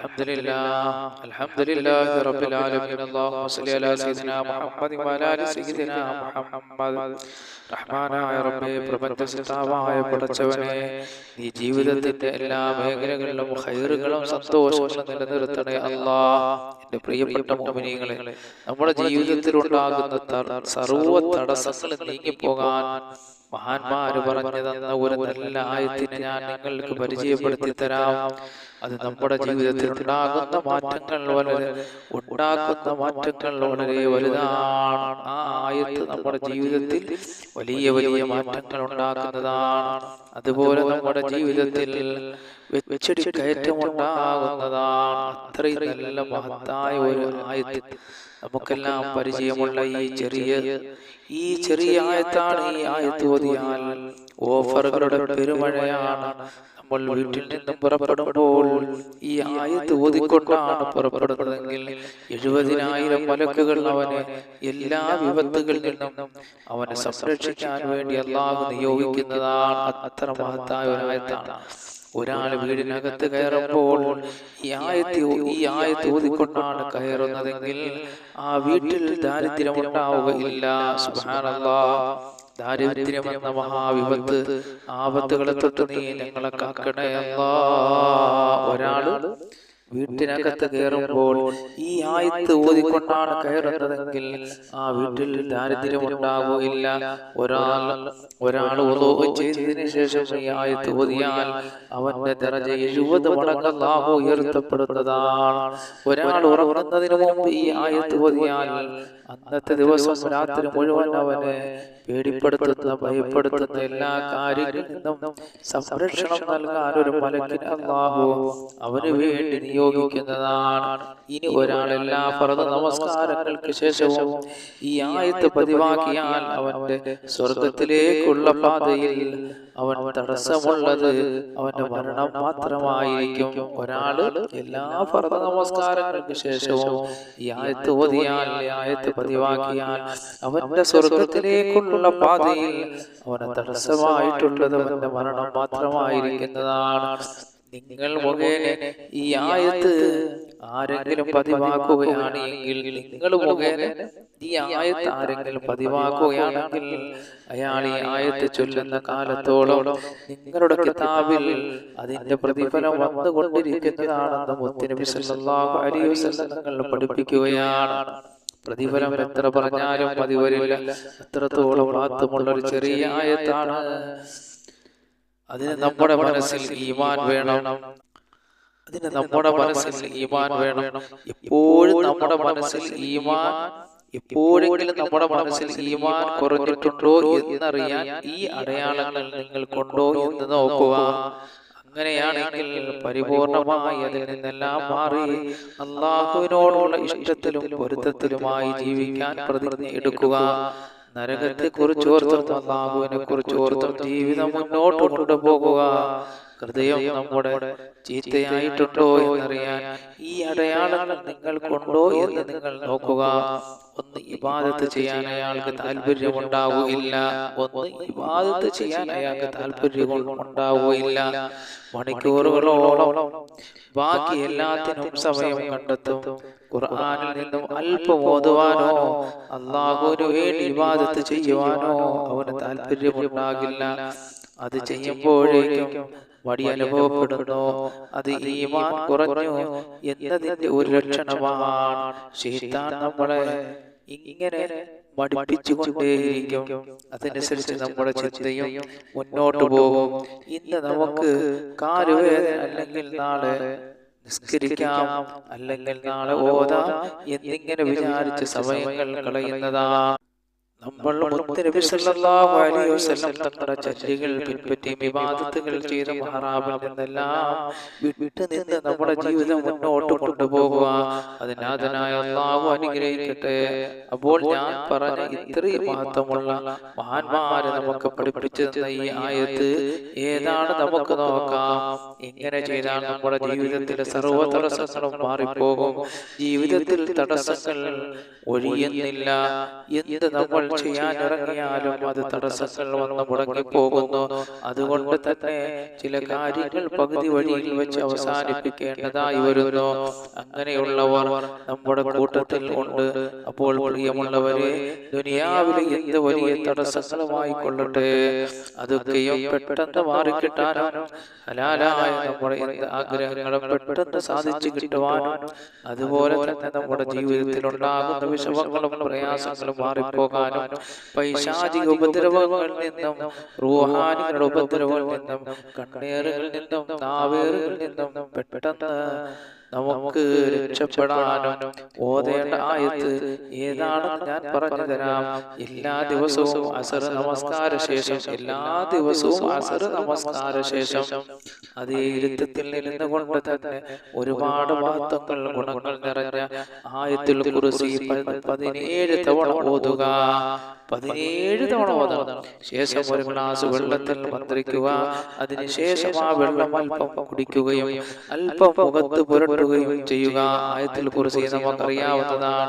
الحمد لله الحمد لله رب العالمين اللهم صل على سيدنا محمد وعلى ال سيدنا محمد റഹ്മാനായ റബ്ബേ പ്രപഞ്ച സിതാവായ പടച്ചവനെ നീ ജീവിതത്തിന്റെ എല്ലാ മേഖലകളിലും ഹൈറുകളും സന്തോഷങ്ങളും നിലനിർത്തണേ അല്ലാ എന്റെ പ്രിയപ്പെട്ട മോമിനികളെ നമ്മുടെ ജീവിതത്തിൽ ഉണ്ടാകുന്ന സർവ തടസ്സങ്ങൾ നീങ്ങിപ്പോകാൻ മഹാന്മാര് പറഞ്ഞു തന്ന ഒരു നല്ല ആയത്തിനെ ഞാൻ നിങ്ങൾക്ക് പരിചയപ്പെടുത്തി തരാം അത് നമ്മുടെ ജീവിതത്തിൽ ഉണ്ടാകുന്ന മാറ്റങ്ങൾ വളരെ ഉണ്ടാക്കുന്ന മാറ്റങ്ങൾ വളരെ വലുതാണ്. ആ ആയത്ത് നമ്മുടെ ജീവിതത്തിൽ വലിയ വലിയ മാറ്റങ്ങൾ ഉണ്ടാക്കുന്നതാണ്. അതുപോലെ നമ്മുടെ ജീവിതത്തിൽ വെച്ചടി കയറ്റമുണ്ടാകുന്നതാണ്. അത്രയും നല്ല മഹത്തായ ഒരു ആയത്ത്. നമുക്കെല്ലാം പരിചയമുള്ള ഈ ചെറിയ ഈ ചെറിയ ആയത്താണ് ഈ ആയത്ത് ഓതിയാൽ ഓഫറുകളുടെ പെരുമഴയാണ്. നമ്മൾ വീട്ടിൽ നിന്നും പുറപ്പെടുമ്പോൾ ഈ ആയത്ത് ഓതിക്കൊണ്ടാണ് പുറപ്പെടുന്നതെങ്കിൽ എഴുപതിനായിരം മലക്കുകൾ അവനെ എല്ലാ വിപത്തുകളിൽ നിന്നും അവനെ സംരക്ഷിക്കാൻ വേണ്ടി അള്ളാഹു നിയോഗിക്കുന്നതാണ് അത്ര മഹത്തായ ഒരു ആയത്താണ്. ഒരാൾ വീടിനകത്ത് കയറുമ്പോൾ ഈ ആയത്തി ഈ ആയത്ത് ഊതിക്കൊണ്ടാണ് കയറുന്നതെങ്കിൽ ആ വീട്ടിൽ ദാരിദ്ര്യം ഉണ്ടാവുകയില്ല ദാരിദ്ര്യം എന്ന മഹാവിപത്ത് ആപത്തുകളെ തൊട്ട് നീ ഞങ്ങളെ കാക്കണേ അല്ലാ. ഒരാൾ വീട്ടിനകത്ത് കയറുമ്പോൾ ഈ ആയത്ത് ഓതിക്കൊണ്ടാണ് കയറുന്നതെങ്കിൽ ആ വീട്ടിൽ ദാരിദ്ര്യം ഉണ്ടാവുകയില്ല. ഒരാൾ ഒരാൾ ചെയ്തതിനു ശേഷം ഈ ആയത്ത് ഓതിയാൽ അവന്റെ ദറജ എഴുപത് മടങ്ങ് അല്ലാഹു ഉയർത്തപ്പെടുന്നതാണ്. ഒരാൾ ഉറങ്ങുന്നതിന് മുമ്പ് ഈ ആയത്ത് ഓതിയാൽ അന്നത്തെ ദിവസം രാത്രി മുഴുവൻ അവനെ പേടിപ്പെടുത്തുന്ന ഭയപ്പെടുത്തുന്ന എല്ലാ കാര്യങ്ങളിൽ നിന്നും സംരക്ഷണം നൽകാൻ ഒരു മലക്കിന് അവന് വേണ്ടി നിയോഗിക്കുന്നതാണ്. ഇനി ഒരാൾ എല്ലാ ഫറദ നമസ്കാരങ്ങൾക്ക് ശേഷവും ഈ ആയത്ത് പതിവാക്കിയാൽ അവന്റെ സ്വർഗത്തിലേക്കുള്ള പാതയിൽ അവൻ തടസ്സമുള്ളത് അവന്റെ മരണം മാത്രമായിരിക്കും. ഒരാൾ എല്ലാ പറത നമസ്കാരങ്ങൾക്ക് ശേഷവും ഈ ആയത്ത് ഓതിയാൽ ഈ ആയത്ത് പതിവാക്കിയാൽ അവന്റെ സ്വർഗത്തിലേക്കുള്ള പാതയിൽ അവന് തടസ്സമായിട്ടുള്ളത് അവന്റെ മരണം മാത്രമായിരിക്കുന്നതാണ്. നിങ്ങൾ മുഖേന ഈ ആയത്ത് ആരെങ്കിലും പതിവാക്കുകയാണ് എങ്കിൽ നിങ്ങൾ മുഖേന ഈ ആയത്ത് ആരെങ്കിലും പതിവാക്കുകയാണെങ്കിൽ അയാൾ ഈ ആയത്ത് ചൊല്ലുന്ന കാലത്തോളം നിങ്ങളുടെ കിതാബിൽ അതിന്റെ പ്രതിഫലം വന്നുകൊണ്ടിരിക്കുന്നതാണെന്ന് മുത്തിനബി സല്ലല്ലാഹു അലൈഹി വസല്ലം പഠിപ്പിക്കുകയാണ്. പ്രതിഫലം എത്ര പറഞ്ഞാലും പതിവരില്ല. എത്രത്തോളം മാത്രമുള്ള ഒരു ചെറിയ ആയത്താണ്. അതിന് നമ്മുടെ മനസ്സിൽ ഈമാൻ വേണം. അതിന് നമ്മുടെ മനസ്സിൽ ഈമാൻ വേണം. എപ്പോഴും നമ്മുടെ മനസ്സിൽ ഈമാൻ എപ്പോഴെങ്കിലും നമ്മുടെ മനസ്സിൽ ഈമാൻ കുറഞ്ഞിട്ടുണ്ടോ എന്നറിയാൻ ഈ അടയാളങ്ങൾ കൊണ്ടോ എന്ന് നോക്കുക. അങ്ങനെയാണെങ്കിൽ പരിപൂർണമായി അതിൽ നിന്നെല്ലാം മാറി അള്ളാഹുവിനോടുള്ള ഇഷ്ടത്തിലും പൊരുത്തത്തിലുമായി ജീവിക്കാൻ പ്രതിജ്ഞ എടുക്കുക. നരകത്തെ കുറിച്ച് ഓർത്തും അള്ളാഹുവിനെ കുറിച്ച് ഓർത്തും ജീവിതം മുന്നോട്ട് കൊണ്ടുപോകുക. ഹൃദയം നമ്മുടെ ചീത്തയായിട്ടുണ്ടോ എന്നറിയാൻ ഈ അടയാളങ്ങൾ നിങ്ങൾക്കുണ്ടോ എന്ന് നിങ്ങൾ നോക്കുക. ഒന്ന് ഇബാദത്ത് ചെയ്യാൻ അയാൾക്ക് താല്പര്യമുണ്ടാവുകയില്ല ഒന്ന് ഇബാദത്ത് ചെയ്യാൻ അയാൾക്ക് താല്പര്യം ഉണ്ടാവുകയില്ല. മണിക്കൂറുകളോളം ബാക്കി എല്ലാത്തിനും സമയം കണ്ടെത്തും. ഖുർആനിൽ നിന്നും അല്പം ഓതുവാനോ അള്ളാഹുവിന് വേണ്ടി ഇബാദത്ത് ചെയ്യുവാനോ അവന് താല്പര്യമുണ്ടാകില്ല. അത് ചെയ്യുമ്പോഴേക്കും മടി അനുഭവപ്പെടുന്നു അത് ഈമാൻ കുറഞ്ഞു എന്നതിന്റെ ഒരു ലക്ഷണമാണ്. ശീതാൻ നമ്മളെ ഇങ്ങനെ മടിപ്പിച്ചുകൊണ്ടേയിരിക്കും. അതനുസരിച്ച് നമ്മുടെ ചിന്തയും മുന്നോട്ട് പോകും. ഇന്ന് നമുക്ക് കാലുവേദന അല്ലെങ്കിൽ നാളെ നിസ്കരിക്കാം അല്ലെങ്കിൽ നാളെ ഓതാം എന്നിങ്ങനെ വിചാരിച്ച് സമയങ്ങൾ കളയുന്നതാണ്. നമ്മൾ തങ്ങളുടെ ചര്യകൾ പിൻപറ്റി വിവാദത്തുകൾ ചെയ്ത മഹാറാബിൽ നിന്നെല്ലാം വിട്ടു നിന്ന് നമ്മുടെ ജീവിതം മുന്നോട്ട് കൊണ്ടുപോകുക. അതിനാഥനായ അള്ളാഹു അനുഗ്രഹിക്കട്ടെ. അപ്പോൾ ഞാൻ പറഞ്ഞ ഇത്രയും മഹത്വമുള്ള മഹാന്മാരെ നമുക്ക് പഠിപ്പിച്ചു തന്ന ഈ ആയത്ത് ഏതാണ് നമുക്ക് നോക്കാം. ഇങ്ങനെ ചെയ്താൽ നമ്മുടെ ജീവിതത്തിലെ സർവ തടസ്സങ്ങളും മാറിപ്പോകും. ജീവിതത്തിൽ തടസ്സങ്ങൾ ഒഴിയുന്നില്ല. എന്ത് നമ്മൾ ചെയ്യാൻ ഇറങ്ങിയാലും അത് തടസ്സങ്ങൾ വന്ന് മുടങ്ങി പോകുന്നു അതുകൊണ്ട് തന്നെ ചില കാര്യങ്ങൾ പകുതി വഴിയിൽ വെച്ച് അവസാനിപ്പിക്കേണ്ടതായി വരുന്നു. അങ്ങനെയുള്ളവർ നമ്മുടെ കൂട്ടത്തിൽ ഉണ്ട്. അപ്പോൾ പ്രിയമുള്ളവരെ ദുനിയാവിലെ എന്ത് വലിയ തടസ്സങ്ങളുമായി കൊള്ളട്ടെ? അതൊക്കെയും പെട്ടെന്ന് മാറിക്കിട്ടാനും ഹലാലായ നമ്മുടെ ആഗ്രഹങ്ങളും പെട്ടെന്ന് സാധിച്ചു കിട്ടുവാനും അതുപോലെ തന്നെ നമ്മുടെ ജീവിതത്തിൽ ഉണ്ടാകുന്ന വിഷമങ്ങളും പ്രയാസങ്ങളും മാറിപ്പോകാനും പൈശാചിക ഉപദ്രവങ്ങളിൽ നിന്നും റൂഹാനികളുടെ ഉപദ്രവങ്ങളിൽ നിന്നും കണ്ണേറുകളിൽ നിന്നും നാവേറുകളിൽ നിന്നും പെട്ടെന്ന് നമുക്ക് രക്ഷപ്പെടാനും ഓതേണ്ട ആയത്ത് ഏതാണെന്ന് ഞാൻ പറഞ്ഞു തരാം എല്ലാ ദിവസവും അസർ നമസ്കാര ശേഷം എല്ലാ ദിവസവും അസർ നമസ്കാര ശേഷം അതേ ഇരുത്തത്തിൽ നിന്ന് കൊണ്ട് തന്നെ ഒരുപാട് മഹത്വങ്ങൾ ഗുണങ്ങൾ നിറഞ്ഞ ആയത്തിൽ കുറിച്ച് പതിനേഴ് തവണ ഓതുക. പതിനേഴ് തവണ ഓതണം ശേഷം ഒരു ഗ്ലാസ് വെള്ളത്തിൽ മന്ത്രിക്കുക അതിനുശേഷം ആ വെള്ളം അല്പം കുടിക്കുകയും അല്പം മുഖത്ത് പുരട്ടുകയും ചെയ്യുക ആയത്തിൽ കുറിച്ച് നമുക്കറിയാവുന്നതാണ്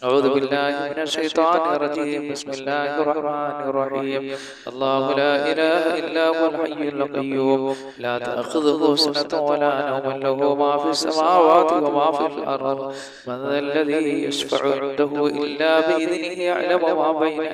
أعوذ بالله من الشيطان الرجيم بسم الله الرحمن الرحيم الله لا إله إلا هو الحي القيوم لا تأخذه سنة ولا نوم له ما في السماوات وما في الأرض من ذا الذي يشفع عنده إلا بإذنه يعلم ما بين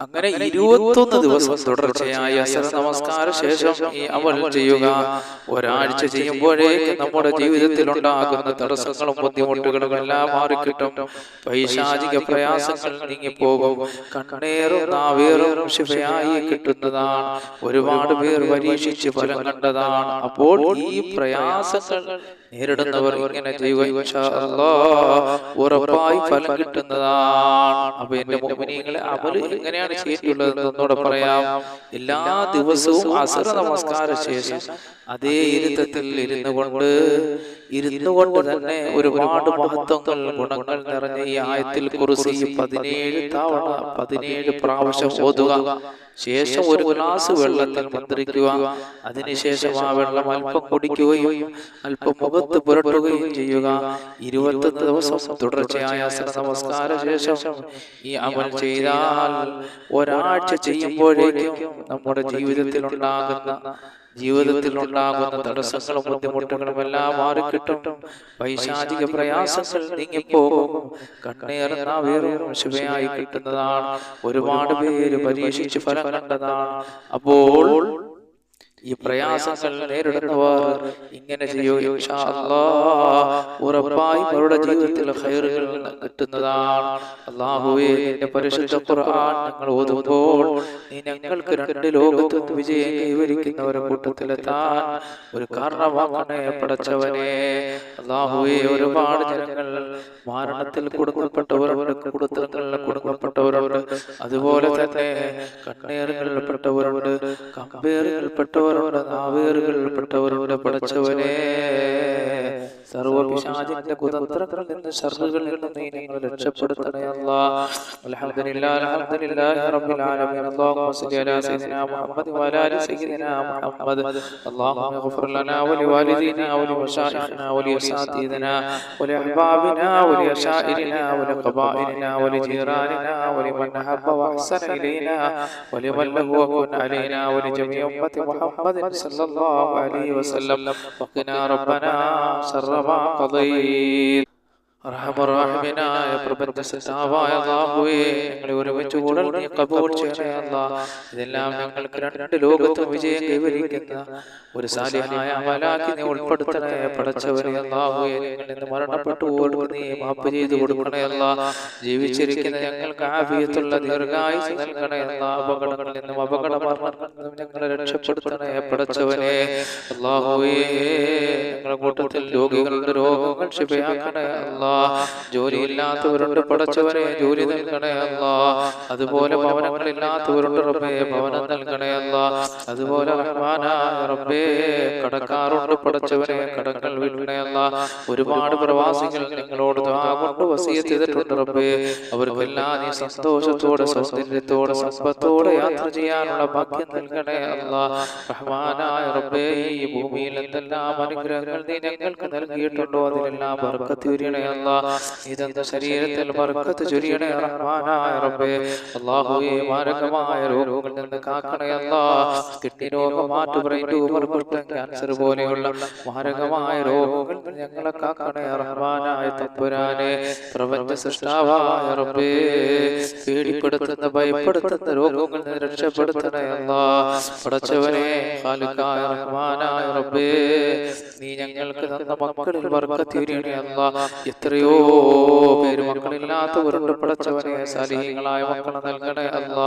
അങ്ങനെ ഇരുപത്തൊന്ന് ദിവസം തുടർച്ചയായ നമസ്കാര ശേഷം ഈ അമൽ ചെയ്യുക. ഒരാഴ്ച ചെയ്യുമ്പോഴേക്ക് നമ്മുടെ ജീവിതത്തിൽ ഉണ്ടാകുന്ന തടസ്സങ്ങളും ബുദ്ധിമുട്ടുകളും എല്ലാം മാറിക്കിട്ടും. പൈശാചിക പ്രയാസങ്ങൾ നീങ്ങിപ്പോകും. കണ്ണേറും നാവേറും ശിവയായി കിട്ടുന്നതാണ്. ഒരുപാട് പേർ പരീക്ഷിച്ച് ഫലം കണ്ടതാണ്. അപ്പോൾ ഈ പ്രയാസങ്ങൾ നേരിടുന്നവർ ഇങ്ങനെ ചെയ്യുക ഉറപ്പായി ഫലം കിട്ടുന്നതാണ്. അപ്പൊ എന്റെ മുമ്പിനെ അമൽ എങ്ങനെയാണ് ചെയ്തിട്ടുള്ളത് എന്നോട് പറയാം. എല്ലാ ദിവസവും അസുര നമസ്കാര ശേഷം അതേ ഇരുത്തത്തിൽ ഇരുന്നു കൊണ്ട് ഇരുന്നു കൊണ്ട് തന്നെ ഒരുപാട് മഹത്വങ്ങൾ ഗുണങ്ങൾ നിറഞ്ഞ ഈ ആയത്തിൽ കുറിച്ച് പതിനേഴ് തവണ പതിനേഴ് പ്രാവശ്യം ഓതുക. ശേഷം ഒരു ഗ്ലാസ് വെള്ളത്തിൽ മന്ത്രിക്കുക അതിനുശേഷം ആ വെള്ളം അല്പം കുടിക്കുകയും അല്പം മുഖത്ത് പുരട്ടുകയും ചെയ്യുക. ഇരുപത്തൊന്ന് ദിവസം തുടർച്ചയായ നമസ്കാര ശേഷം ഈ അമൽ ചെയ്താൽ ഒരാഴ്ച ചെയ്യുമ്പോഴേക്കും നമ്മുടെ ജീവിതത്തിൽ ഉണ്ടാകുന്ന ജീവിതത്തിൽ ഉണ്ടാകുന്ന തടസ്സങ്ങളും ബുദ്ധിമുട്ടുകളും എല്ലാം മാറിക്കിട്ടും പൈശാചിക പ്രയാസങ്ങൾ നീങ്ങിപ്പോകും. കണ്ണേറുന്ന വേറും ശുഭയായി കിട്ടുന്നതാണ്. ഒരുപാട് പേര് പരീക്ഷിച്ച് ഫലം കണ്ടതാണ്. അപ്പോൾ ഈ പ്രയാസങ്ങൾ നേരിടുന്നവർ ഇങ്ങനെ ചെയ്യുകയും ഉറപ്പായും അവരുടെ ജീവിതത്തിൽ ഹൈറുകൾ കിട്ടുന്നതാണ്. അള്ളാഹുവേ നിന്റെ പരിശുദ്ധ ഖുർആൻ ഞങ്ങൾ ഓതുമ്പോൾ നീ ഞങ്ങൾക്ക് രണ്ട് ലോകത്തും വിജയം കൈവരിക്കുന്നവരെ കൂട്ടത്തിലെത്താൻ ഒരു കാരണമാക്കണേ പടച്ചവനെ അള്ളാഹുവേ ഒരുപാട് ജനങ്ങൾ മരണത്തിൽ കുടുങ്ങപ്പെട്ടവരുണ്ട് കുടുംബങ്ങളിൽ കുടുങ്ങപ്പെട്ടവരുണ്ട് അതുപോലെ തന്നെ കണ്ണേറുകളിൽപ്പെട്ടവരുണ്ട് കമ്പേറുകളിൽപ്പെട്ടവരുണ്ട് നാവേറുകളിൽപ്പെട്ടവരുണ്ട് പടച്ചവനെ ഷാജിന്റെ കുതന്ത്രങ്ങളിൽ നിന്ന് ഷർറുകളിൽ നിന്ന് നീ ഞങ്ങളെ രക്ഷപ്പെടുത്തണേ അല്ലാഹ് അൽഹംദുലില്ലാഹി റബ്ബിൽ ആലമീൻ അല്ലാഹുമ്മ സ്വല്ലി അലാ സയ്യിദിനാ മുഹമ്മദ് വഅലാ മുഹമ്മദ്. അല്ലാഹുമ്മ ലനാ വലി വാലിദീനാ വലി മശായിഖിനാ വലി അസാതീദിനാ വലി അഹ്ബാബിനാ വലി അശാഇരിനാ വലി ഖബായിലിനാ വലി ജീറാനിനാ വലി മൻ ഹബ്ബ വഹ്സന ഇലൈനാ വലി മൻ ലഹു അലൈനാ വലി ജമീഇ മുഹമ്മദ് സല്ലല്ലാഹു അലൈഹി വസല്ലം. വഖിനാ റബ്ബനാ ശർറ മാ قضيت ഞങ്ങളെ അല്ലാഹ് ഇതെല്ലാം ഞങ്ങൾക്ക് രണ്ട് ലോകത്തും വിജയം ഒരു സാലിഹായ അല്ലാഹുവേ മരണപ്പെട്ടു മാപ്പ് കൊടുക്കണേ അല്ലാഹ് ജീവിച്ചിരിക്കുന്ന ഞങ്ങൾക്ക് ആഫിയത്തുള്ള ദീർഘായുസ് നൽകണേ അല്ലാ അപകടങ്ങളിൽ നിന്നും ഞങ്ങളെ രക്ഷപ്പെടുത്തണേ അല്ലാഹുവേ രോഗികളുടെ രോഗങ്ങൾ ക്ഷിപയാക്കണേ അല്ലാ ജോലിയില്ലാത്തവരുണ്ട് പഠിച്ചവരെ ജോലി നൽകണേ അല്ല അതുപോലെ ഭവനങ്ങളില്ലാത്തവരുണ്ട് റബ്ബേ ഭവനം നൽകണേ അല്ല അതുപോലെ റബ്ബേ കടക്കാറുണ്ട് പഠിച്ചവരെ കടങ്ങൾ വീഴണേ അല്ല ഒരുപാട് പ്രവാസികൾ നിങ്ങളോട് കൊണ്ട് വസീയത്ത് ചെയ്തിട്ടുണ്ട് റബ്ബേ. അവർക്കെല്ലാം നീ സന്തോഷത്തോടെ സൗന്ദര്യത്തോടെ സമ്പത്തോടെ യാത്ര ചെയ്യാനുള്ള ഭാഗ്യം നൽകണേ അല്ല റഹ്മാനായ റബ്ബേ ഈ ഭൂമിയിൽ എന്തെല്ലാം അനുഗ്രഹങ്ങൾ നീ ഞങ്ങൾക്ക് നൽകിയിട്ടുണ്ടോ? അതിനെല്ലാം ബർക്കത്ത് ചൊരിയണേ അല്ല ഇതെന്ത ശരീരത്തിൽ ബർക്കത്ത് ചൊരിയണേ റഹ്മാനായ റബ്ബേ. അല്ലാഹുവേ മാരകമായ രോഗങ്ങളിൽ നിന്ന് കാക്കണേ അല്ലാ കിഡ്നി രോഗം മാറ്റു ബ്രെയിൻ ട്യൂമർ കുഷ്ഠം ക്യാൻസർ പോലെയുള്ള മാരകമായ രോഗങ്ങൾ ഞങ്ങളെ കാക്കണേ റഹ്മാനായ തമ്പുരാനെ. പ്രപഞ്ച സൃഷ്ടാവായ റബ്ബേ പേടിപ്പെടുത്തുന്ന ഭയപ്പെടുത്തുന്ന രോഗങ്ങളിൽ നിന്ന് രക്ഷപ്പെടുത്തണേ അല്ലാ പടച്ചവനെ ഖാലിഖായ റഹ്മാനായ റബ്ബേ നീ ഞങ്ങൾക്ക് തന്ന മക്കളിൽ ബർക്കത്തിരിയണേ അല്ല എത്രയോ പേര് മക്കളില്ലാത്തവരുണ്ട് പടച്ചവനെ സാലിഹ്യങ്ങളായ മക്കളെ നൽകണേ അല്ലാ.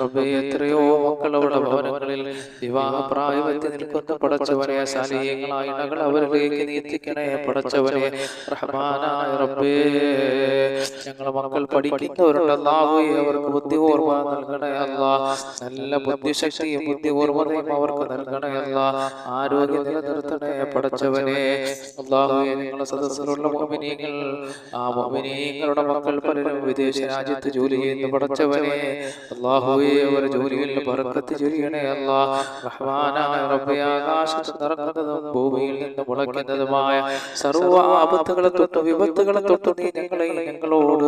റബ്ബേ എത്രയോ മക്കൾ അവിടെ ഭവനങ്ങളിൽ വിവാഹ പ്രായമെത്തി നിൽക്കുന്ന പടച്ചവനെ സാലിഹ്യങ്ങളായ ഇണകൾ അവരിലേക്ക് നീത്തിക്കണേ പടച്ചവനെ റഹ്മാനായ റബ്ബേ. ഞങ്ങളെ മക്കൾ പഠിക്കുന്നവരുണ്ട് അല്ലാഹുവേ അവർക്ക് ബുദ്ധി ഓർമ്മ നൽകണേ അല്ലാ. നല്ല ബുദ്ധിശക്തിയും ബുദ്ധി ഓർമ്മതയും അവർക്ക് നൽകണേ അല്ലാ. ആരോഗ്യം നിലനിർത്തണേ പടച്ചവനെ അള്ളാഹുവെ നിങ്ങളെ സദസ്സിലുള്ള മോമിനിയങ്ങൾ ആ മോമിനീങ്ങളുടെ മക്കൾ പലരും വിദേശ രാജ്യത്ത് ജോലി ചെയ്യുന്നു. പടച്ചവനെ അള്ളാഹുവെ അവരെ ജോലിയിൽ ബർക്കത്ത് ചൊരിയണേ അല്ലാ. റഹ്മാനായ റബ്ബേ ആകാശത്ത് ഭൂമിയിൽ നിന്ന് മുളയ്ക്കുന്നതുമായ സർവ ആപത്തുകളെ തൊട്ട് വിപത്തുകളെ തൊട്ട് നീ ഞങ്ങളെ ഞങ്ങളോട്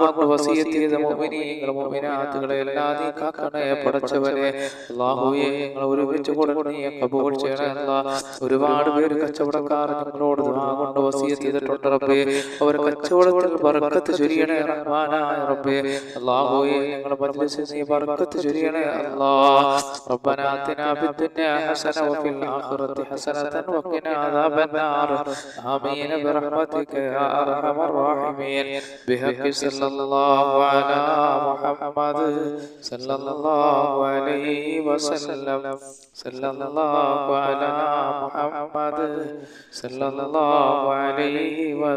കൊണ്ട് വസിയത്ത് ചെയ്ത മോമിനിയങ്ങൾ മോമിനാത്തുകളെ എല്ലാം നീ കാക്കണേ. പടച്ചവനെ അള്ളാഹുവെ ഞങ്ങൾ ഒരുമിച്ച് കൊടുക്കണേ കബൂൾ ചെയ്യണേ അല്ലാ. ഒരുപാട് പേര് കച്ചവടക്കാർ ഞങ്ങളോട് കൊണ്ട് വസിയത്ത് ചെയ്തിട്ടുണ്ട്. റബ്ബേ അവർ കച്ചവടത്തിൽ ബർക്കത്ത് ചൊരിയണേ റഹ്മാനായ റബ്ബേ അല്ലാഹുവേ ഞങ്ങളുടെ മജ്ലിസിൽ നീ ബർക്കത്ത് ചൊരിയണേ അല്ലാ ربنا آتنا في الدنيا حسنة وفي الآخرة حسنة وقنا عذاب النار آمين برحمتك يا أرحم الراحمين بحق صلى الله على محمد صلى الله عليه وسلم صلى الله على محمد صلى الله عليه وسلم